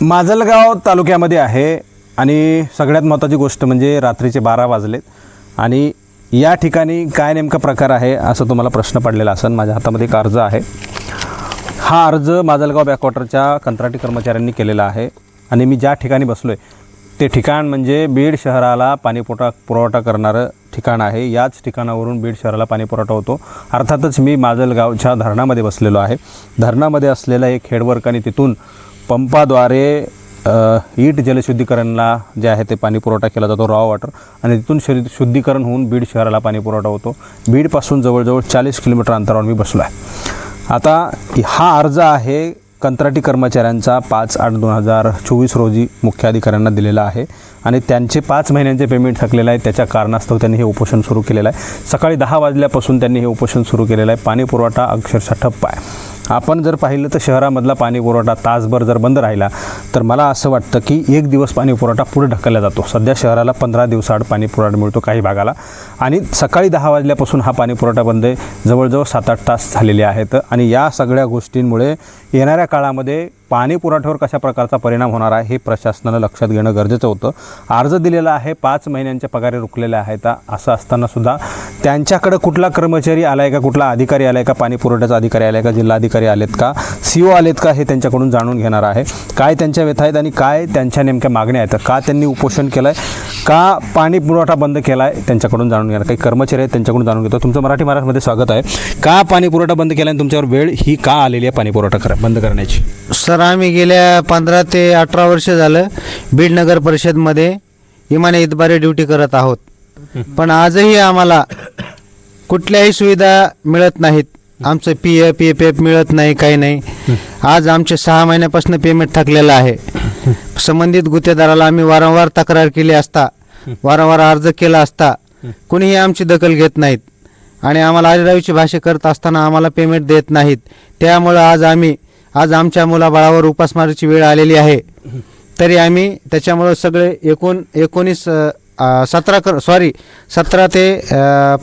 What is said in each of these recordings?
माजलगाव तालुक्यामध्ये आहे आणि सगळ्यात महत्त्वाची गोष्ट म्हणजे रात्रीचे बारा वाजलेत. आणि या ठिकाणी काय नेमका प्रकार आहे असं तुम्हाला प्रश्न पडलेला असेल माझ्या हातामध्ये एक अर्ज आहे. हा अर्ज माजलगाव बॅकवॉटरच्या कंत्राटी कर्मचाऱ्यांनी केलेला आहे आणि मी ज्या ठिकाणी बसलो आहे ते ठिकाण म्हणजे बीड शहराला पाणीपुरवठा पुरवठा करणारं ठिकाण आहे. याच ठिकाणावरून बीड शहराला पाणी पुरवठा होतो. अर्थातच मी माजलगावच्या धरणामध्ये बसलेलो आहे. धरणामध्ये असलेलं एक हेडवर्क आणि तिथून पंपाद्वारे ईट जलशुद्धीकरणला जे आहे ते पाणी पुरवठा केला जातो रॉ वॉटर आणि तिथून शरी शुद्धीकरण होऊन बीड शहराला पाणी पुरवठा होतो. बीडपासून जवळजवळ चाळीस किलोमीटर अंतरावर मी बसलो आहे. आता हा अर्ज आहे कंत्राटी कर्मचाऱ्यांचा पाच आठ दोन हजार चोवीस रोजी मुख्य अधिकाऱ्यांना दिलेला आहे. आणि त्यांचे पाच महिन्यांचे पेमेंट थकलेलं आहे. त्याच्या कारणास्तव त्यांनी हे उपोषण सुरू केलेलं आहे. सकाळी दहा वाजल्यापासून त्यांनी हे उपोषण सुरू केलेलं आहे. पाणी पुरवठा अक्षरशः ठप्प आहे. आपण जर पाहिलं तर शहरामधला पाणी पुरवठा तासभर जर बंद राहिला तर मला असं वाटतं की एक दिवस पाणी पुरवठा पुढे ढकलला जातो. सध्या शहराला पंधरा दिवसाआड पाणी पुरवठा मिळतो काही भागाला. आणि सकाळी दहा वाजल्यापासून हा पाणी पुरवठा बंद आहे. जवळजवळ सात आठ तास झालेले आहेत. आणि या सगळ्या गोष्टींमुळे येणाऱ्या काळामध्ये पाणी पुरवठ्यावर कशा प्रकारचा परिणाम होणार आहे हे प्रशासनानं लक्षात घेणं गरजेचं होतं. अर्ज दिलेला आहे पाच महिन्यांच्या पगारी रुकलेल्या आहेत असं असतानासुद्धा त्यांच्याकडं कुठला कर्मचारी आला आहे का कुठला अधिकारी आला आहे का पाणी पुरवठ्याचा अधिकारी आला आहे का जिल्हाधिकारी आलेत का सी ओ आलेत का हे त्यांच्याकडून जाणून घेणार आहे. काय त्यांच्या व्यथा आहेत आणि काय त्यांच्या नेमक्या मागण्या आहेत का त्यांनी उपोषण केलं आहे का पाणी पुरवठा बंद केला आहे त्यांच्याकडून जाणून घेणार. काही कर्मचारी आहेत त्यांच्याकडून जाणून घेतो. तुमचं मराठी महाराष्ट्रामध्ये स्वागत आहे. का पाणी पुरवठा बंद केला आणि तुमच्यावर वेळ ही का आलेली आहे पाणी पुरवठा करा बंद करण्याची? सर आम्ही गेल्या पंधरा ते अठरा वर्ष झालं बीड नगर परिषदमध्ये इमाने इतबारे ड्युटी करत आहोत. पण आजही आम्हाला कुठल्याही सुविधा मिळत नाहीत. आमचं P F P F F मिळत नाही काही नाही. आज आमचे सहा महिन्यापासून पेमेंट थकलेलं आहे. संबंधित गुत्तेदाराला आम्ही वारंवार तक्रार केली असता वारंवार अर्ज केला असता कुणीही आमची दखल घेत नाहीत. आणि आम्हाला आदिरावीची भाषा करत असताना आम्हाला पेमेंट देत नाहीत. त्यामुळं आज आम्ही आज आमच्या मुलाबाळावर उपासमारीची वेळ आलेली आहे. तरी आम्ही त्याच्यामुळं सगळे एकूण एकोणीस सतरा कर सॉरी सतरा ते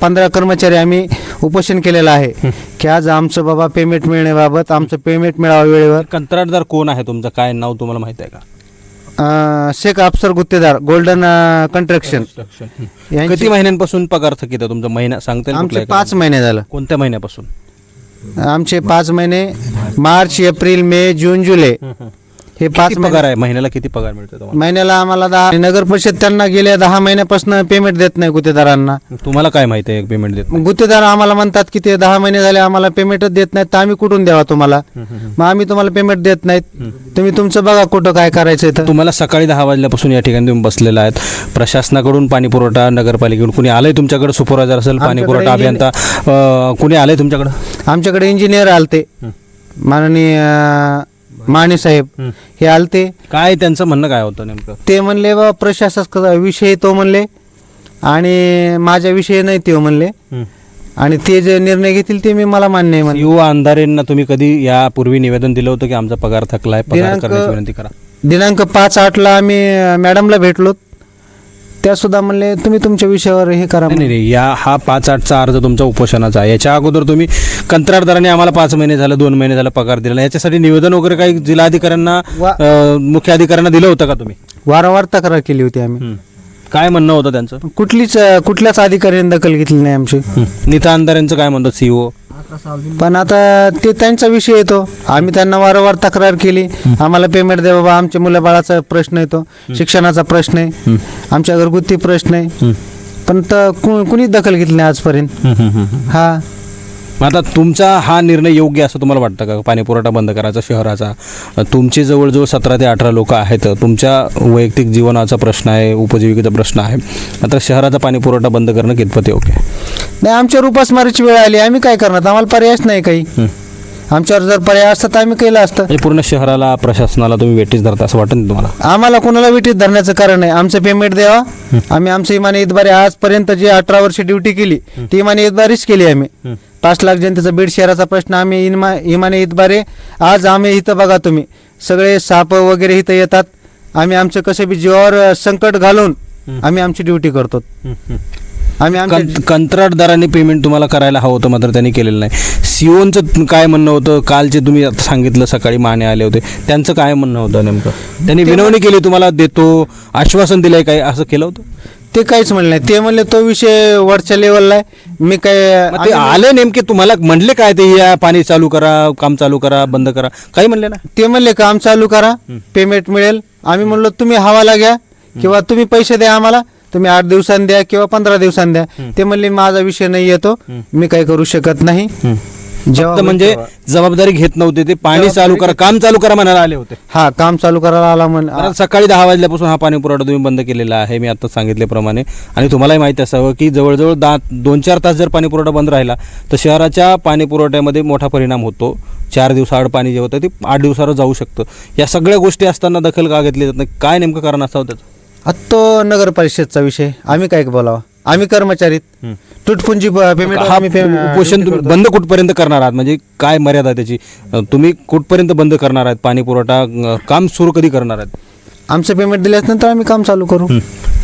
पंधरा कर्मचारी आम्ही उपोषण केलेलं आहे. की आज आमचं बाबा पेमेंट मिळण्याबाबत आमचं पेमेंट मिळावं वेळेवर. कंत्राटदार कोण आहे तुमचं? काय नाव तुम्हाला माहीत आहे का? अ, शेख अफसर गुत्तेदार गोल्डन कंस्ट्रक्शन यांची- किती महिन्यांपासून पगार थकीत आहे तुमचा? महिना सांगता येईल आमचे एका? पाच महिने झालं. कोणत्या महिन्यापासून? आमचे पाच महिने मार्च एप्रिल मे जून जुलै. हे पाच किती पगार आहे? महिन्याला किती पगार मिळतो तुम्हाला? महिन्याला आम्हाला दहा नगर परिषद त्यांना गेल्या दहा महिन्यापासून पेमेंट देत नाही गुत्तेदारांना. तुम्हाला काय माहिती आहे पेमेंट देत मग गुत्तेदार आम्हाला म्हणतात की ते दहा महिने झाले आम्हाला पेमेंटच देत नाहीत तर आम्ही कुठून द्यावा तुम्हाला? मग आम्ही तुम्हाला पेमेंट देत नाहीत. तुम्ही तुमचं बघा कुठं काय करायचं तर तुम्हाला सकाळी दहा वाजल्यापासून या ठिकाणी तुम्ही बसलेला आहेत. प्रशासनाकडून पाणी पुरवठा नगरपालिकेकडून. कुणी आलंय तुमच्याकडे? सुपरवायझर असेल पाणी आमच्याकडे पुरवठा अभियंता अं, कुणी आलंय तुमच्याकडे? आमच्याकडे इंजिनियर आलते. माननीय अं, माने साहेब हे आलते. काय त्यांचं म्हणणं काय होतं नेमकं? ते म्हणले बा प्रशासक विषय तो म्हणले. आणि माझ्या विषय नाही ते म्हणले. आणि ते जे निर्णय घेतील ते मी मला मान्य आहे म्हणले. युवा अंधारेंना तुम्ही कधी यापूर्वी निवेदन दिलं होतं की आमचा पगार थकलाय पगार दिनांक- करण्याची विनंती करा? दिनांक पाच आठला आम्ही अं, मॅडमला भेटलो. त्या सुद्धा म्हणले तुम्ही तुमच्या विषयावर हे करा नाही नाही या हा पाच आठचा अर्ज तुमचा उपोषणाचा आहे. याच्या अगोदर तुम्ही कंत्राटदाराने आम्हाला पाच महिने झालं दोन महिने झालं पगार दिला याच्यासाठी निवेदन वगैरे काही जिल्हाधिकाऱ्यांना वा- अं, मुख्य अधिकाऱ्यांना दिलं होतं का तुम्ही? वारंवार तक्रार केली होती आम्ही. काय म्हणणं होतं त्यांचं? कुठलीच अं, कुठल्याच अधिकाऱ्याने दखल घेतली नाही आमची. नीता अंधारेंचं काय म्हणतात सीओ पण आता ते त्यांचा विषय येतो. आम्ही त्यांना वारंवार तक्रार केली. आम्हाला पेमेंट द्या बाबा आमच्या मुलाबाळाचा प्रश्न येतो. शिक्षणाचा प्रश्न आहे. आमच्या घरगुती प्रश्न आहे. पण तर कु- कुणीच दखल घेतली नाही आजपर्यंत. हा. आता तुमचा हा निर्णय योग्य असं तुम्हाला वाटतं का? पाणी पुरवठा बंद करायचा शहराचा. तुमचे जवळजवळ सतरा ते अठरा लोक आहेत. तुमच्या वैयक्तिक जीवनाचा प्रश्न आहे उपजीविकेचा प्रश्न आहे. आता शहराचा पाणी पुरवठा बंद करणं कितपत योग्य आहे? नाही आमच्यावर उपासमारीची वेळ आली. आम्ही काय करणार? आम्हाला पर्यायच नाही काही. आमच्यावर जर पर्याय असता तर आम्ही केलं असतं. म्हणजे पूर्ण शहराला प्रशासनाला तुम्ही वेटीस धरता असं वाटत नाही तुम्हाला? आम्हाला कोणाला विटीत धरण्याचं कारण आहे आमचं पेमेंट द्यावा. आम्ही आमचं इमाने इतबारे आजपर्यंत जे अठरा वर्ष ड्युटी केली ती इमाने इतबारीच केली आम्ही. पाच लाख जनतेचा बीड शहराचा प्रश्न आम्ही इनमा इमाने इतबारे आज आम्ही इथं बघा तुम्ही. सगळे साप वगैरे इथं येतात. आम्ही आमचं कसं बी जीवावर संकट घालून आम्ही आमची ड्युटी करतो. आम्ही आमच्या कं- कंत्राटदारांनी पेमेंट तुम्हाला करायला हवं होतं मात्र त्यांनी केलेलं नाही. सीओनचं काय म्हणणं होतं? कालचे तुम्ही आता सांगितलं सकाळी माने आले होते. त्यांचं काय म्हणणं होतं नेमकं? त्यांनी विनवणी केली तुम्हाला देतो आश्वासन दिलंय काय? असं केलं होतं? ते काहीच म्हणले नाही. ते म्हणले तो विषय वरच्या लेवलला आहे. मी काय मग ते आले नेमके तुम्हाला म्हणले काय ते या पाणी चालू करा काम चालू करा बंद करा? काही म्हणले ना? ते म्हणले काम चालू करा पेमेंट मिळेल. आम्ही म्हणलो तुम्ही हवाला घ्या किंवा तुम्ही पैसे द्या आम्हाला. तुम्ही आठ दिवसांनी द्या किंवा पंधरा दिवसांनी द्या. ते म्हणले माझा विषय नाही येतो. मी काही करू शकत नाही. फक्त म्हणजे जबाबदारी घेत नव्हते ते. पाणी चालू करा काम चालू करा म्हणायला आले होते. हा काम चालू करायला आला म्हण सकाळी दहा वाजल्यापासून हा पाणी पुरवठा तुम्ही बंद केलेला आहे मी आता सांगितल्याप्रमाणे. आणि तुम्हालाही माहिती असावं की जवळजवळ दहा दोन चार तास जर पाणी पुरवठा बंद राहिला तर शहराच्या पाणी पुरवठ्यामध्ये मोठा परिणाम होतो. चार दिवसाआड पाणी जे होतं ते आठ दिवसावर जाऊ शकतं. या सगळ्या गोष्टी असताना दखल का घेतली जात नाही? काय नेमकं कारण असावं त्याचं? आता तो नगर परिषदचा विषय. आम्ही काय बोलावा? आम्ही कर्मचारीत तुटपुंजी पेमेंट हा उपोषण तुम्ही बंद कुठपर्यंत करणार आहात? म्हणजे काय मर्यादा आहे त्याची? अं, तुम्ही कुठपर्यंत बंद करणार आहात? पाणी पुरवठा अं, काम सुरू कधी करणार आहेत? आमचं पेमेंट दिल्यानंतर आम्ही काम चालू करू.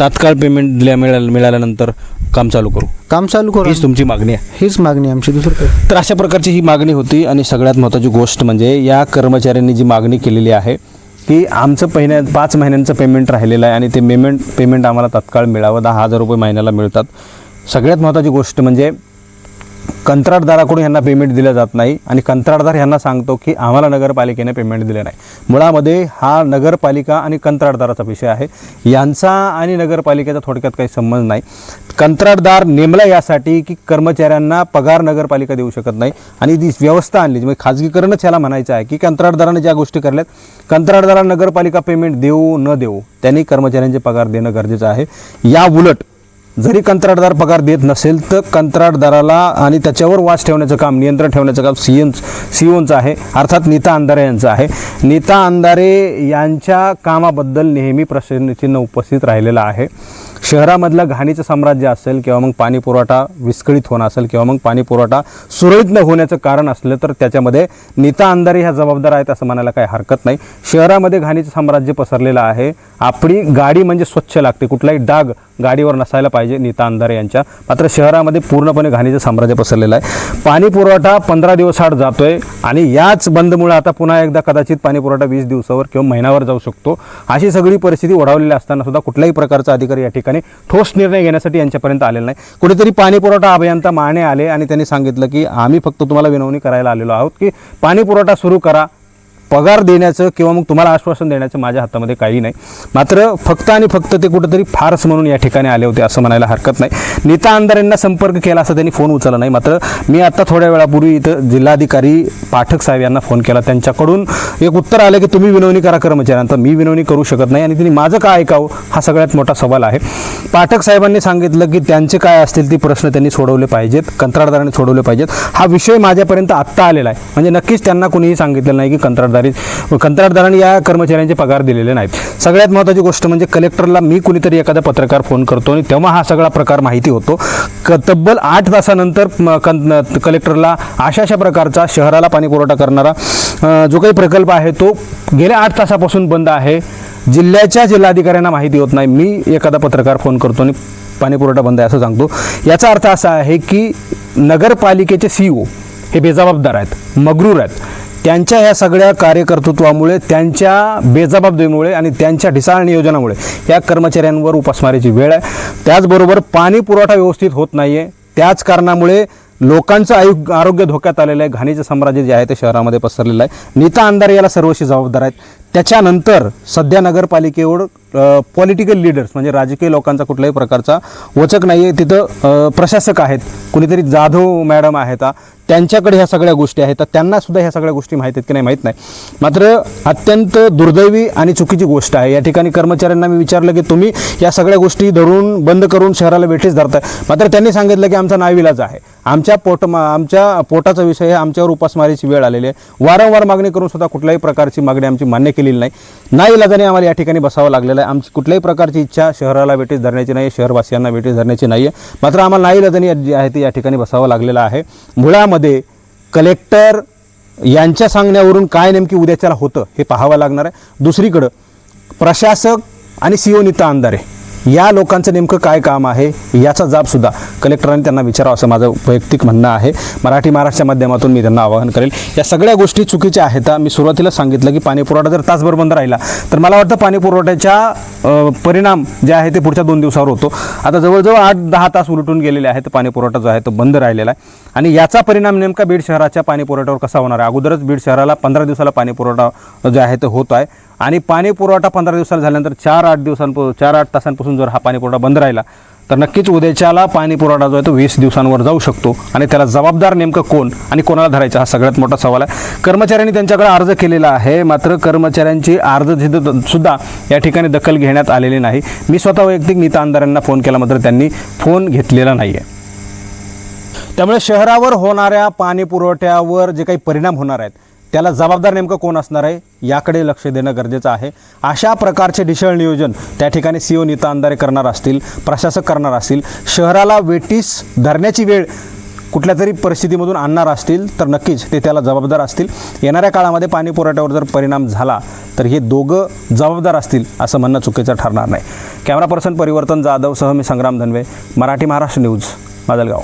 तात्काळ पेमेंट दिल्या मिळाल्या मिळाल्यानंतर काम चालू करू. काम चालू करू हीच तुमची मागणी आहे. हीच मागणी आहे आमची दुसरं तर अशा प्रकारची ही मागणी होती आणि सगळ्यात महत्त्वाची गोष्ट म्हणजे या कर्मचाऱ्यांनी जी मागणी केलेली आहे की आमचं पहिल्या पाच महिन्यांचं पेमेंट राहिलेलं आहे आणि ते पेमेंट पेमेंट आम्हाला तत्काळ मिळावं. दहा हजार रुपये महिन्याला मिळतात. सगळ्यात महत्त्वाची गोष्ट म्हणजे कंत्राटदाराकडून यांना पेमेंट दिलं जात नाही आणि कंत्राटदार यांना सांगतो की आम्हाला नगरपालिकेने पेमेंट दिलं नाही. मुळामध्ये हा नगरपालिका आणि कंत्राटदाराचा विषय आहे. यांचा आणि नगरपालिकेचा थोडक्यात काही संबंध नाही. कंत्राटदार नेमला यासाठी की कर्मचाऱ्यांना पगार नगरपालिका देऊ शकत नाही आणि ती व्यवस्था आणली. म्हणजे खाजगीकरणच याला म्हणायचं आहे की कंत्राटदाराने ज्या गोष्टी करल्यात कंत्राटदाराला नगरपालिका पेमेंट देऊ न देऊ त्यांनी कर्मचाऱ्यांचे पगार देणं गरजेचं आहे. या उलट जरी कंत्राटदार पगार देत नसेल तर कंत्राटदाराला आणि त्याच्यावर वाच ठेवण्याचं काम नियंत्रण ठेवण्याचं काम सी एन सी ओनचं आहे. अर्थात नीता अंधारे यांचं आहे. नीता अंधारे यांच्या कामाबद्दल नेहमी प्रश्नचिन्ह उपस्थित राहिलेलं आहे. शहरामधलं घाणीचं साम्राज्य असेल किंवा मग पाणी पुरवठा विस्कळीत होणं असेल किंवा मग पाणी पुरवठा सुरळीत न होण्याचं कारण असलं तर त्याच्यामध्ये नीता अंधारी ह्या जबाबदार आहेत असं म्हणायला काही हरकत नाही. शहरामध्ये घाणीचं साम्राज्य पसरलेलं आहे. आपली गाडी म्हणजे स्वच्छ लागते. कुठलाही डाग गाडीवर नसायला पाहिजे नीता अंधारे यांच्या. मात्र शहरामध्ये पूर्णपणे घाणीचं साम्राज्य पसरलेलं आहे. पाणी पुरवठा पंधरा दिवस आड आहे आणि याच बंदमुळे आता पुन्हा एकदा कदाचित पाणी पुरवठा वीस दिवसावर किंवा महिन्यावर जाऊ शकतो. अशी सगळी परिस्थिती ओढावलेली असताना सुद्धा कुठल्याही प्रकारचा अधिकारी या ठिकाणी ठोस निर्णय घेण्यासाठी यांच्यापर्यंत आलेला नाही. कुठेतरी पाणी पुरवठा अभियंता माने आले आणि त्यांनी सांगितलं की आम्ही फक्त तुम्हाला विनवणी करायला आलेलो आहोत की पाणीपुरवठा सुरू करा. पगार देण्याचं किंवा मग तुम्हाला आश्वासन देण्याचं माझ्या हातामध्ये काही नाही. मात्र फक्त आणि फक्त ते कुठंतरी फारस म्हणून या ठिकाणी आले होते असं म्हणायला हरकत नाही. नीता अंधारेंना संपर्क केला असं त्यांनी फोन उचलला नाही. मात्र मी आता थोड्या वेळापूर्वी इथं जिल्हाधिकारी पाठक साहेब यांना फोन केला. त्यांच्याकडून एक उत्तर आलं की तुम्ही विनवणी करा कर्मचाऱ्यांचा मी विनवणी करू शकत नाही आणि त्यांनी माझं काय ऐकावं? हा सगळ्यात मोठा सवाल आहे. पाठक साहेबांनी सांगितलं की त्यांचे काय असतील ते प्रश्न त्यांनी सोडवले पाहिजेत. कंत्राटदारांनी सोडवले पाहिजेत. हा विषय माझ्यापर्यंत आत्ता आलेला आहे. म्हणजे नक्कीच त्यांना कुणीही सांगितलेलं नाही की कंत्राटदार कंत्राटदारांनी या कर्मचाऱ्यांचे पगार दिलेले नाहीत. सगळ्यात महत्त्वाची गोष्ट म्हणजे कलेक्टरला मी कुणीतरी एखादा पत्रकार फोन करतो आणि तेव्हा हा सगळा प्रकार माहिती होतो. क तब्बल आठ तासानंतर कं कलेक्टरला अशा अशा प्रकारचा शहराला पाणी पुरवठा करणारा जो काही प्रकल्प आहे तो गेल्या आठ तासापासून बंद आहे. जिल्ह्याच्या जिल्हाधिकाऱ्यांना माहिती होत नाही. मी एखादा पत्रकार फोन करतो आणि पाणीपुरवठा बंद आहे असं सांगतो. याचा अर्थ असा आहे की नगरपालिकेचे सी ओ हे बेजबाबदार आहेत मगरूर आहेत. त्यांच्या ह्या सगळ्या कार्यकर्तृत्वामुळे त्यांच्या बेजबाबदारीमुळे आणि त्यांच्या ढिसाळ नियोजनामुळे या कर्मचाऱ्यांवर उपासमारीची वेळ आहे. त्याचबरोबर पाणी पुरवठा व्यवस्थित होत नाही आहे त्याच कारणामुळे लोकांचं आयु आरोग्य धोक्यात आलेलं आहे. घाणीचं साम्राज्य जे आहे ते शहरामध्ये पसरलेलं आहे. नीता अंधारे याला सर्वशी जबाबदार आहेत. त्याच्यानंतर सध्या नगरपालिकेवर पॉलिटिकल लीडर्स म्हणजे राजकीय लोकांचा कुठल्याही प्रकारचा वचक नाही आहे तिथं प्रशासक आहेत. कुणीतरी जाधव मॅडम आहेत त्यांच्याकडे ह्या सगळ्या गोष्टी आहेत. तर त्यांना सुद्धा ह्या सगळ्या गोष्टी माहीत आहेत की नाही माहीत नाही. मात्र अत्यंत दुर्दैवी आणि चुकीची गोष्ट आहे. या ठिकाणी कर्मचाऱ्यांना मी विचारलं की तुम्ही या सगळ्या गोष्टी धरून बंद करून शहराला वेठीस धरताय. मात्र त्यांनी सांगितलं की आमचा नाविलाज आहे. आमच्या पोट आमच्या पोटाचा विषय आहे. आमच्यावर उपासमारीची वेळ आलेली आहे. वारंवार मागणी करून सुद्धा कुठल्याही प्रकारची मागणी आमची मान्य केलेली नाही. नाईलाजाने आम्हाला या ठिकाणी बसावं लागलेलं आहे. आमची कुठल्याही प्रकारची इच्छा शहराला वेठीस धरण्याची नाही शहरवासियांना वेठीस धरण्याची नाही आहे मात्र आम्हाला नाईलाजाने जे आहे ते या ठिकाणी बसावं लागलेलं आहे. मुळामध्ये कलेक्टर यांच्या सांगण्यावरून काय नेमकी उद्याच्याला होतं हे पाहावं लागणार आहे. दुसरीकडं प्रशासक आणि सीओ नीता अंधारे. या लोकांचं नेमकं काय काम आहे याचा जाबसुद्धा कलेक्टरांनी त्यांना विचारावं असं माझं वैयक्तिक म्हणणं आहे. मराठी महाराष्ट्राच्या माध्यमातून मी त्यांना आवाहन करेल. या सगळ्या गोष्टी चुकीच्या आहेत. मी सुरुवातीला सांगितलं की पाणीपुरवठा जर तासभर बंद राहिला तर मला वाटतं पाणीपुरवठ्याच्या परिणाम जे आहे ते पुढच्या दोन दिवसावर होतो. आता जवळजवळ आठ दहा तास उलटून गेलेले आहेत पाणीपुरवठा जो आहे तो बंद राहिलेला आहे. आणि याचा परिणाम नेमका बीड शहराच्या पाणीपुरवठ्यावर कसा होणार आहे? अगोदरच बीड शहराला पंधरा दिवसाला पाणीपुरवठा जो आहे तो होत आहे. आणि पाणी पुरवठा पंधरा दिवसाला झाल्यानंतर चार आठ दिवसांपासून चार आठ तासांपासून जर हा पाणी पुरवठा बंद राहिला तर नक्कीच उद्याच्याला पाणी पुरवठा जो आहे तो वीस दिवसांवर जाऊ शकतो. आणि त्याला जबाबदार नेमकं कोण आणि कोणाला धरायचा हा सगळ्यात मोठा सवाल आहे. कर्मचाऱ्यांनी त्यांच्याकडे अर्ज केलेला आहे मात्र कर्मचाऱ्यांची अर्ज सुद्धा या ठिकाणी दखल घेण्यात आलेली नाही. मी स्वतः वैयक्तिक नीता आमदारांना फोन केला मात्र त्यांनी फोन घेतलेला नाही आहे त्यामुळे शहरावर होणाऱ्या पाणी पुरवठ्यावर जे काही परिणाम होणार आहेत त्याला जबाबदार नेमकं कोण असणार आहे याकडे लक्ष देणं गरजेचं आहे. अशा प्रकारचे ढिसळ नियोजन त्या ठिकाणी सी ओ नीता अंधारे करणार असतील प्रशासक करणार असतील. शहराला वेटीस धरण्याची वेळ कुठल्या तरी परिस्थितीमधून आणणार असतील तर नक्कीच ते त्याला जबाबदार असतील. येणाऱ्या काळामध्ये पाणी पुरवठ्यावर जर परिणाम झाला तर हे दोघं जबाबदार असतील असं म्हणणं चुकीचं ठरणार नाही. कॅमेरा पर्सन परिवर्तन जाधवसह मी संग्राम धनवे मराठी महाराष्ट्र न्यूज माजलगाव.